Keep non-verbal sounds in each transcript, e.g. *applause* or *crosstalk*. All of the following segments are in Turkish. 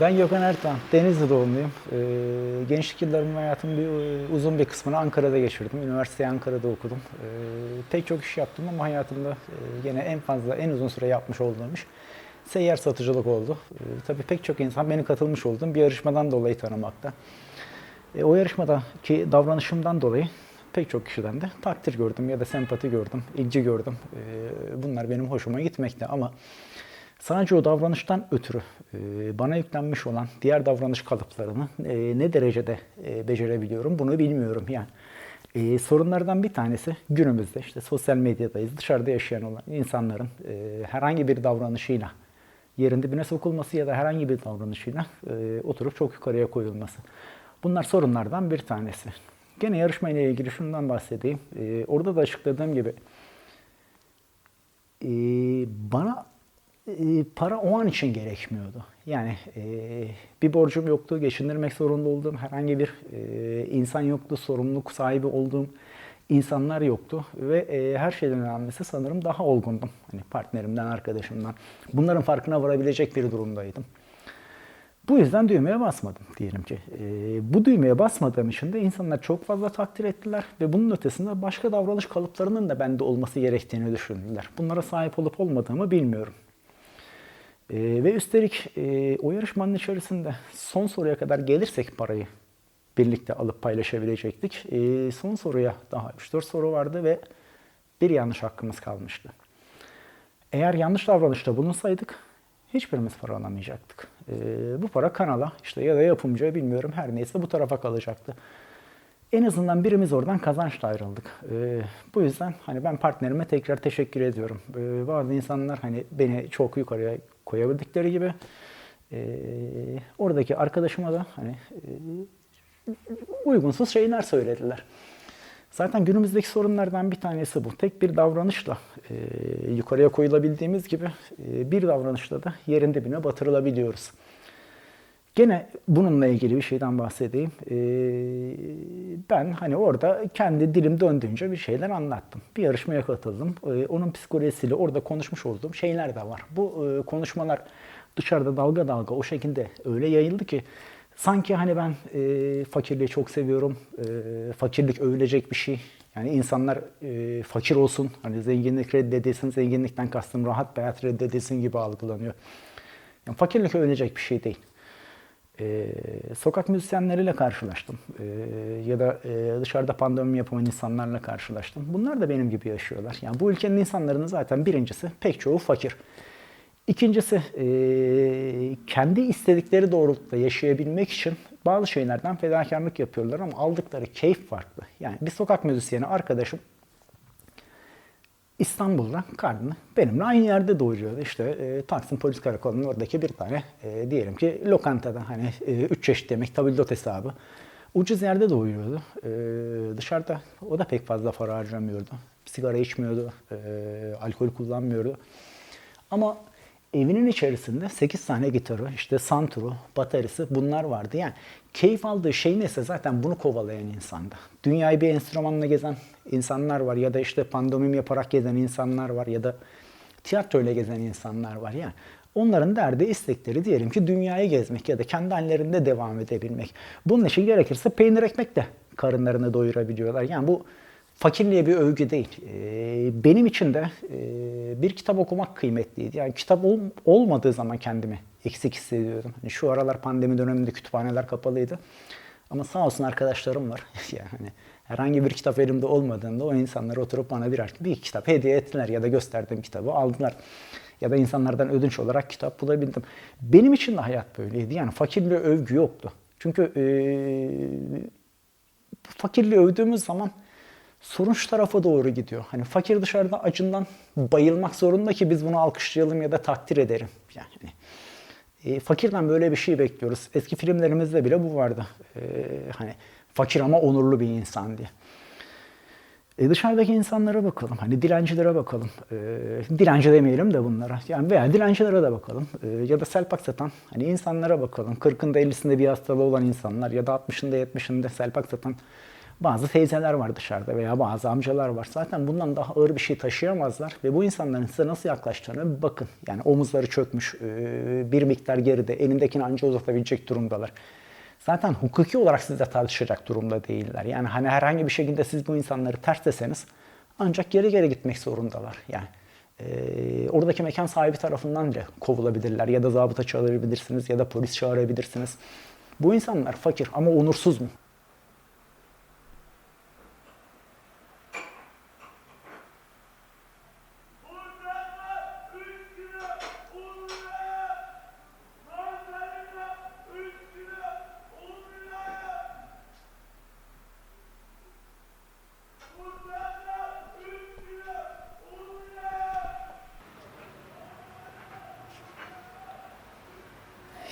Ben Gökhan Ertan, Denizli doğumluyum. Ee, gençlik yıllarımın hayatımın bir, e, uzun bir kısmını Ankara'da geçirdim. Üniversiteyi Ankara'da okudum. Ee, pek çok iş yaptım ama hayatımda e, gene en fazla, en uzun süre yapmış olduğum iş seyyar satıcılık oldu. Ee, tabii pek çok insan beni katılmış olduğum bir yarışmadan dolayı tanımakta. E, o yarışmadaki davranışımdan dolayı pek çok kişiden de takdir gördüm ya da sempati gördüm, ilgi gördüm. Bunlar benim hoşuma gitmekte ama sadece o davranıştan ötürü e, bana yüklenmiş olan diğer davranış kalıplarını e, ne derecede e, becerebiliyorum bunu bilmiyorum. Yani e, sorunlardan bir tanesi günümüzde işte sosyal medyadayız, dışarıda yaşayan olan insanların e, herhangi bir davranışıyla yerin dibine sokulması ya da herhangi bir davranışıyla e, oturup çok yukarıya koyulması. Bunlar sorunlardan bir tanesi. Gene yarışma ilgili şundan bahsedeyim. E, orada da açıkladığım gibi e, bana e, para o an için gerekmiyordu. Yani e, bir borcum yoktu, geçindirmek zorunda olduğum herhangi bir e, insan yoktu, sorumluluk sahibi olduğum insanlar yoktu ve e, her şeyden önemlisi sanırım daha olgundum. Hani partnerimden, arkadaşımdan. Bunların farkına varabilecek bir durumdaydım. Bu yüzden düğmeye basmadım diyelim ki. E, bu düğmeye basmadığım için de insanlar çok fazla takdir ettiler ve bunun ötesinde başka davranış kalıplarının da bende olması gerektiğini düşündüler. Bunlara sahip olup olmadığımı bilmiyorum. E, ve üstelik e, o yarışmanın içerisinde son soruya kadar gelirsek parayı birlikte alıp paylaşabilecektik. E, son soruya daha 3-4 soru vardı ve bir yanlış hakkımız kalmıştı. Eğer yanlış davranışta bulunsaydık hiçbirimiz para alamayacaktık. E, bu para kanala işte ya da yapımcıya bilmiyorum her neyse bu tarafa kalacaktı. En azından birimiz oradan kazançla ayrıldık. E, bu yüzden hani ben partnerime tekrar teşekkür ediyorum. E, bazı insanlar hani beni çok yukarıya koyabildikleri gibi e, oradaki arkadaşıma da hani e, uygunsuz şeyler söylediler. Zaten günümüzdeki sorunlardan bir tanesi bu. Tek bir davranışla e, yukarıya koyulabildiğimiz gibi e, bir davranışla da yerin dibine batırılabiliyoruz. Gene bununla ilgili bir şeyden bahsedeyim. E, ben hani orada kendi dilim döndüğünce bir şeyler anlattım. Bir yarışmaya katıldım. E, onun psikolojisiyle orada konuşmuş olduğum şeyler de var. Bu e, konuşmalar dışarıda dalga dalga o şekilde öyle yayıldı ki Sanki hani ben e, fakirliği çok seviyorum. E, fakirlik övülecek bir şey. Yani insanlar fakir olsun, hani zenginlik reddedilsin, zenginlikten kastım rahat bir hayat reddedilsin gibi algılanıyor. Yani fakirlik övülecek bir şey değil. E, sokak müzisyenleriyle karşılaştım. E, ya da e, dışarıda pandemi yapan insanlarla karşılaştım. Bunlar da benim gibi yaşıyorlar. Yani bu ülkenin insanların zaten birincisi pek çoğu fakir. İkincisi e, kendi istedikleri doğrultuda yaşayabilmek için bazı şeylerden fedakarlık yapıyorlar ama aldıkları keyif farklı. Yani bir sokak müzisyeni arkadaşım İstanbul'da karnını benimle aynı yerde doyuruyordu. İşte e, Taksim Polis Karakolu'nun oradaki bir tane e, diyelim ki lokantada hani e, üç çeşit yemek tabildot hesabı. Ucuz yerde doyuruyordu. E, dışarıda o da pek fazla para harcamıyordu. Sigara içmiyordu, e, alkol kullanmıyordu. Ama evinin içerisinde 8 tane gitarı, işte santuru, bataryası bunlar vardı. Yani keyif aldığı şey neyse zaten bunu kovalayan insanda. Dünyayı bir enstrümanla gezen insanlar var ya da işte pandomim yaparak gezen insanlar var ya da tiyatroyla gezen insanlar var. Yani onların derdi, istekleri diyelim ki dünyayı gezmek ya da kendi hallerinde devam edebilmek. Bunun için gerekirse peynir ekmek de karınlarını doyurabiliyorlar. Yani bu fakirliğe bir övgü değil. Ee, benim için de e, bir kitap okumak kıymetliydi. Yani kitap ol, olmadığı zaman kendimi eksik hissediyordum. Hani şu aralar pandemi döneminde kütüphaneler kapalıydı. Ama sağ olsun arkadaşlarım var. *laughs* yani herhangi bir kitap elimde olmadığında o insanlar oturup bana birer bir kitap hediye ettiler ya da gösterdiğim kitabı aldılar. Ya da insanlardan ödünç olarak kitap bulabildim. Benim için de hayat böyleydi. Yani fakirliğe övgü yoktu. Çünkü e, fakirliği övdüğümüz zaman sorun şu tarafa doğru gidiyor. Hani fakir dışarıda acından bayılmak zorunda ki biz bunu alkışlayalım ya da takdir edelim. Yani e, fakirden böyle bir şey bekliyoruz. Eski filmlerimizde bile bu vardı. E, hani fakir ama onurlu bir insan diye. E dışarıdaki insanlara bakalım. Hani dilencilere bakalım. E, dilenci demeyelim de bunlara. Yani veya dilencilere de bakalım. E, ya da selpak satan hani insanlara bakalım. 40'ında 50'sinde bir hastalığı olan insanlar ya da 60'ında 70'inde selpak satan bazı teyzeler var dışarıda veya bazı amcalar var. Zaten bundan daha ağır bir şey taşıyamazlar ve bu insanların size nasıl yaklaştığına bir bakın. Yani omuzları çökmüş, e, bir miktar geride, elindekini anca uzatabilecek durumdalar. Zaten hukuki olarak sizle tartışacak durumda değiller. Yani hani herhangi bir şekilde siz bu insanları ters deseniz ancak geri geri gitmek zorundalar. Yani e, oradaki mekan sahibi tarafından bile kovulabilirler ya da zabıta çağırabilirsiniz ya da polis çağırabilirsiniz. Bu insanlar fakir ama onursuz mu?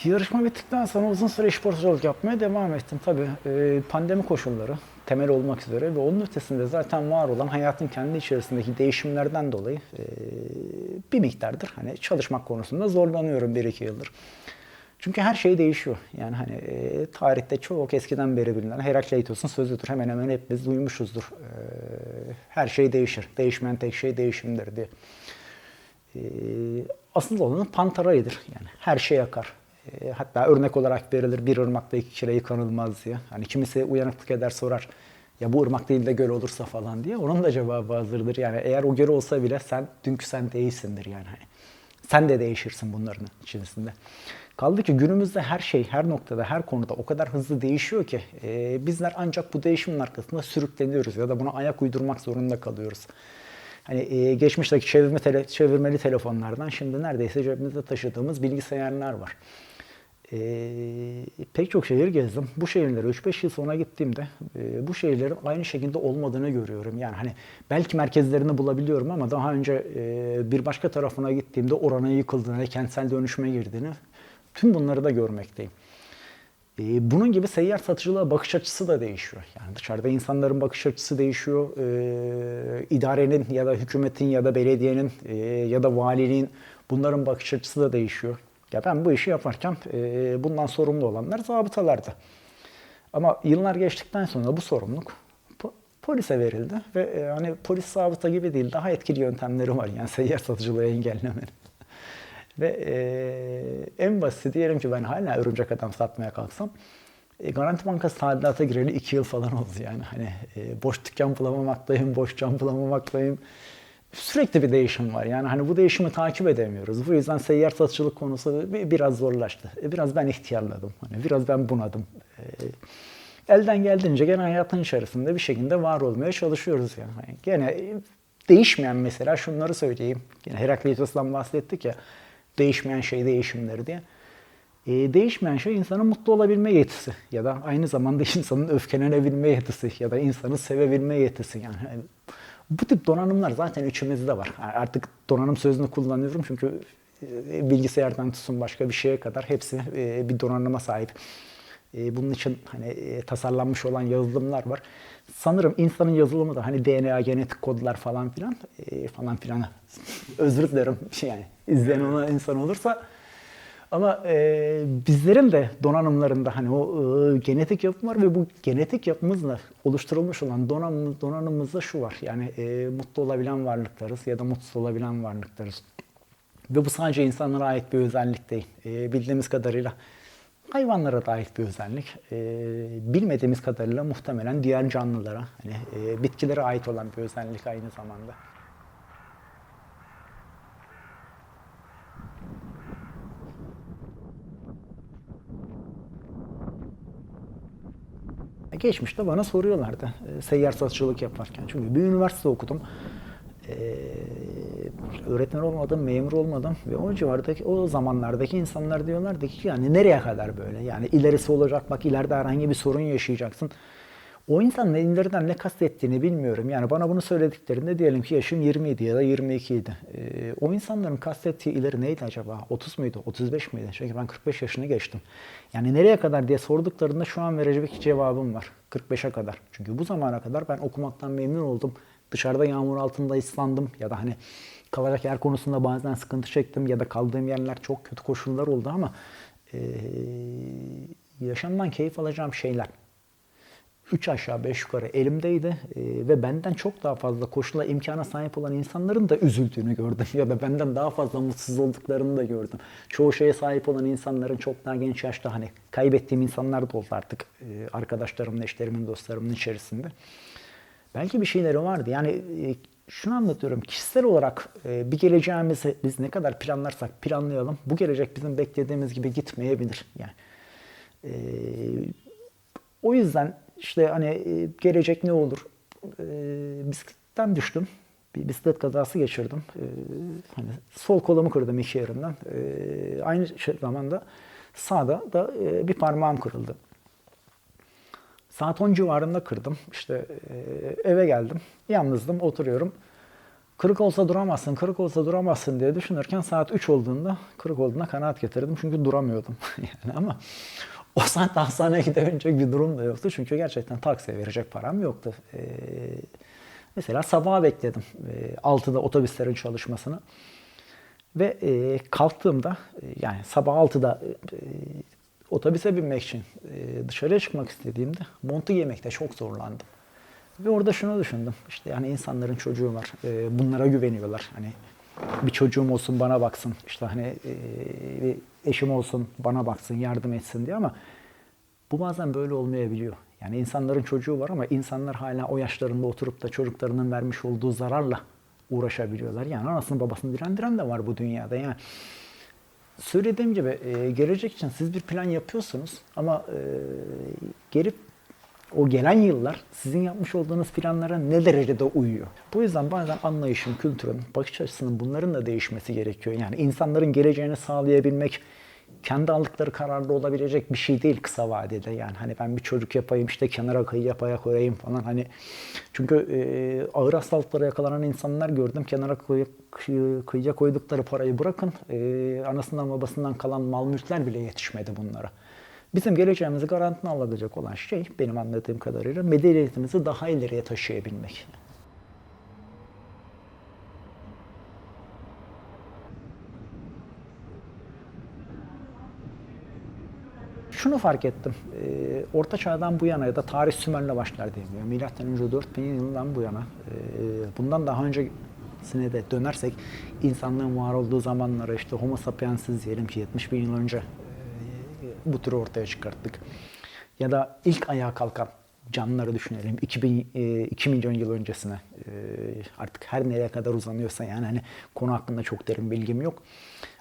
Yarışma bittikten sonra uzun süre sporculuk yapmaya devam ettim. Tabii e, pandemi koşulları temel olmak üzere ve onun ötesinde zaten var olan hayatın kendi içerisindeki değişimlerden dolayı e, bir miktardır hani çalışmak konusunda zorlanıyorum bir iki yıldır. Çünkü her şey değişiyor. Yani hani e, tarihte çok eskiden beri bilinen Herakleitos'un sözüdür. Hemen hemen hepimiz duymuşuzdur. E, her şey değişir. Değişmeyen tek şey değişimdir diye. E, asıl olanı pantarayıdır. Yani her şey akar. E, hatta örnek olarak verilir bir ırmakta iki kere yıkanılmaz diye. Hani kimisi uyanıklık eder sorar ya bu ırmak değil de göl olursa falan diye. Onun da cevabı hazırdır. Yani eğer o göl olsa bile sen dünkü sen değilsindir yani. Hani sen de değişirsin bunların içerisinde. Kaldı ki günümüzde her şey, her noktada, her konuda o kadar hızlı değişiyor ki e, bizler ancak bu değişimin arkasında sürükleniyoruz ya da buna ayak uydurmak zorunda kalıyoruz. Hani e, geçmişteki çevirme tele, çevirmeli telefonlardan şimdi neredeyse cebimizde taşıdığımız bilgisayarlar var. E, pek çok şehir gezdim. Bu şehirlere 3-5 yıl sonra gittiğimde e, bu şehirlerin aynı şekilde olmadığını görüyorum. Yani hani belki merkezlerini bulabiliyorum ama daha önce e, bir başka tarafına gittiğimde oranın yıkıldığını, kentsel dönüşüme girdiğini tüm bunları da görmekteyim. E, bunun gibi seyyar satıcılığa bakış açısı da değişiyor. Yani dışarıda insanların bakış açısı değişiyor. E, idarenin ya da hükümetin ya da belediyenin e, ya da valiliğin bunların bakış açısı da değişiyor. Ya ben bu işi yaparken e, bundan sorumlu olanlar zabıtalardı. Ama yıllar geçtikten sonra bu sorumluluk po- polise verildi ve e, hani polis zabıta gibi değil daha etkili yöntemleri var yani seyyar satıcılığı engellemenin. *laughs* ve e, en basit diyelim ki ben hala örümcek adam satmaya kalksam e, Garanti Bankası tadilata gireli iki yıl falan oldu yani. Hani boş dükkan bulamamaktayım, boş cam bulamamaktayım sürekli bir değişim var. Yani hani bu değişimi takip edemiyoruz. Bu yüzden seyyar satıcılık konusu biraz zorlaştı. E, biraz ben ihtiyarladım. Hani biraz ben bunadım. E, elden geldiğince gene hayatın içerisinde bir şekilde var olmaya çalışıyoruz yani. Hani gene değişmeyen mesela şunları söyleyeyim. Yine Herakleitos'tan bahsettik ya. Değişmeyen şey değişimleri diye. E, değişmeyen şey insanın mutlu olabilme yetisi ya da aynı zamanda *laughs* insanın öfkelenebilme yetisi ya da insanı sevebilme yetisi yani. Bu tip donanımlar zaten içimizde var. Artık donanım sözünü kullanıyorum çünkü e, bilgisayardan tutun başka bir şeye kadar hepsi e, bir donanıma sahip. E, bunun için hani tasarlanmış olan yazılımlar var. Sanırım insanın yazılımı da hani DNA, genetik kodlar falan filan falan filan. Özür dilerim yani izleyen ona insan olursa ama e, bizlerin de donanımlarında hani o e, genetik yapım var ve bu genetik yapımızla oluşturulmuş olan donanımımız, donanımımızda şu var. Yani e, mutlu olabilen varlıklarız ya da mutsuz olabilen varlıklarız. Ve bu sadece insanlara ait bir özellik değil. E, bildiğimiz kadarıyla hayvanlara da ait bir özellik. E, bilmediğimiz kadarıyla muhtemelen diğer canlılara, hani e, bitkilere ait olan bir özellik aynı zamanda. Geçmişte bana soruyorlardı e, seyyar satıcılık yaparken. Çünkü bir üniversite okudum. Ee, öğretmen olmadım, memur olmadım ve o civardaki, o zamanlardaki insanlar diyorlardı ki yani nereye kadar böyle? Yani ilerisi olacak, bak ileride herhangi bir sorun yaşayacaksın. O insanın ileriden ne kastettiğini bilmiyorum. Yani bana bunu söylediklerinde diyelim ki yaşım 27 ya da 22 idi. Ee, o insanların kastettiği ileri neydi acaba? 30 muydu? 35 miydi? Çünkü ben 45 yaşını geçtim. Yani nereye kadar diye sorduklarında şu an verecek cevabım var. 45'e kadar. Çünkü bu zamana kadar ben okumaktan memnun oldum. Dışarıda yağmur altında ıslandım ya da hani kalacak yer konusunda bazen sıkıntı çektim ya da kaldığım yerler çok kötü koşullar oldu ama e, yaşamdan keyif alacağım şeyler üç aşağı beş yukarı elimdeydi Ee, ve benden çok daha fazla koşula imkana sahip olan insanların da üzüldüğünü gördüm *laughs* ya da benden daha fazla mutsuz olduklarını da gördüm. Çoğu şeye sahip olan insanların çok daha genç yaşta hani kaybettiğim insanlar da oldu artık e, arkadaşlarımın, eşlerimin, dostlarımın içerisinde. Belki bir şeyleri vardı. Yani e, şunu anlatıyorum. Kişisel olarak e, bir geleceğimizi biz ne kadar planlarsak planlayalım. Bu gelecek bizim beklediğimiz gibi gitmeyebilir. Yani e, o yüzden işte hani e, gelecek ne olur? E, bisikletten düştüm. Bir bisiklet kazası geçirdim. E, hani sol kolumu kırdım iki yerinden. E, aynı şey- zamanda sağda da e, bir parmağım kırıldı. Saat 10 civarında kırdım. İşte e, eve geldim. Yalnızdım, oturuyorum. Kırık olsa duramazsın, kırık olsa duramazsın diye düşünürken saat 3 olduğunda kırık olduğuna kanaat getirdim. Çünkü duramıyordum. *laughs* yani ama o saat hastaneye gidebilecek bir durum da yoktu. Çünkü gerçekten taksiye verecek param yoktu. E, mesela sabaha bekledim. E, 6'da otobüslerin çalışmasını. Ve e, kalktığımda yani sabah 6'da e, otobüse binmek için e, dışarıya çıkmak istediğimde montu giymekte çok zorlandım. Ve orada şunu düşündüm. İşte yani insanların çocuğu var. e, bunlara güveniyorlar. Hani bir çocuğum olsun bana baksın. İşte hani e, eşim olsun bana baksın, yardım etsin diye ama bu bazen böyle olmayabiliyor. Yani insanların çocuğu var ama insanlar hala o yaşlarında oturup da çocuklarının vermiş olduğu zararla uğraşabiliyorlar. Yani anasını babasını direndiren de var bu dünyada. Yani söylediğim gibi e, gelecek için siz bir plan yapıyorsunuz ama e, gelip o gelen yıllar sizin yapmış olduğunuz planlara ne derecede uyuyor. Bu yüzden bazen anlayışın, kültürün, bakış açısının bunların da değişmesi gerekiyor. Yani insanların geleceğini sağlayabilmek kendi aldıkları kararda olabilecek bir şey değil kısa vadede. Yani hani ben bir çocuk yapayım işte kenara kıyıya paya koyayım falan hani çünkü e, ağır hastalıklara yakalanan insanlar gördüm kenara kıy, kıy- kıyıya koydukları parayı bırakın e, anasından babasından kalan mal mülkler bile yetişmedi bunlara. Bizim geleceğimizi garantine alacak olan şey benim anladığım kadarıyla medeniyetimizi daha ileriye taşıyabilmek. Şunu fark ettim. E, Orta Çağ'dan bu yana ya da tarih Sümer'le başlar deniliyor. Milattan önce 4000 yılından bu yana. e, bundan daha öncesine de dönersek insanlığın var olduğu zamanlara işte Homo sapiensiz diyelim ki 70 bin yıl önce bu türü ortaya çıkarttık. Ya da ilk ayağa kalkan canlıları düşünelim. 2000, e, 2 milyon yıl öncesine e, artık her nereye kadar uzanıyorsa yani hani konu hakkında çok derin bilgim yok.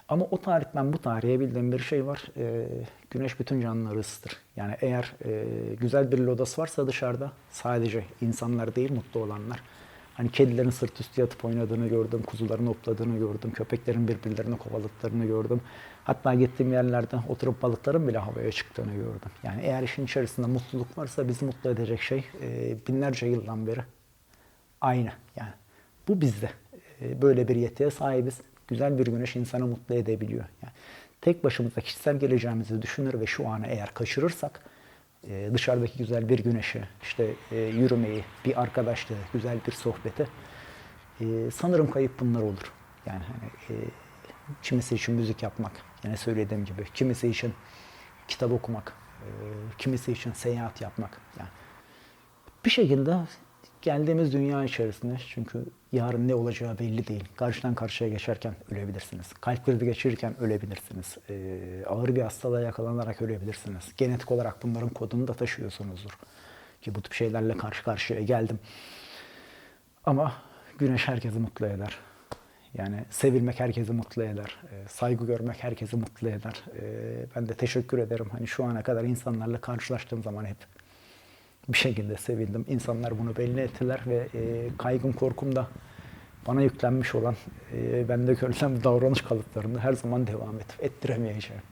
Ama o tarihten bu tarihe bildiğim bir şey var. E, güneş bütün canlıları ısıtır. Yani eğer e, güzel bir lodos varsa dışarıda sadece insanlar değil mutlu olanlar. Hani kedilerin sırt üstü yatıp oynadığını gördüm, kuzuların hopladığını gördüm, köpeklerin birbirlerini kovaladıklarını gördüm. Hatta gittiğim yerlerde oturup balıkların bile havaya çıktığını gördüm. Yani eğer işin içerisinde mutluluk varsa bizi mutlu edecek şey e, binlerce yıldan beri aynı. Yani bu bizde. E, böyle bir yetiye sahibiz. Güzel bir güneş insanı mutlu edebiliyor. Yani tek başımıza kişisel geleceğimizi düşünür ve şu anı eğer kaçırırsak e, dışarıdaki güzel bir güneşi, işte e, yürümeyi, bir arkadaşlığı, güzel bir sohbeti e, sanırım kayıp bunlar olur. Yani hani e, kimisi için müzik yapmak, yine söylediğim gibi, kimisi için kitap okumak, e, kimisi için seyahat yapmak. Yani bir şekilde geldiğimiz dünya içerisinde çünkü yarın ne olacağı belli değil. Karşıdan karşıya geçerken ölebilirsiniz. Kalp krizi geçirirken ölebilirsiniz. Ee, ağır bir hastalığa yakalanarak ölebilirsiniz. Genetik olarak bunların kodunu da taşıyorsunuzdur. Ki bu tip şeylerle karşı karşıya geldim. Ama güneş herkesi mutlu eder. Yani sevilmek herkesi mutlu eder. Ee, saygı görmek herkesi mutlu eder. Ee, ben de teşekkür ederim. Hani şu ana kadar insanlarla karşılaştığım zaman hep bir şekilde sevindim. İnsanlar bunu belli ettiler ve e, kaygım korkum da bana yüklenmiş olan e, bende görülen davranış kalıplarını her zaman devam et, ettiremeyeceğim.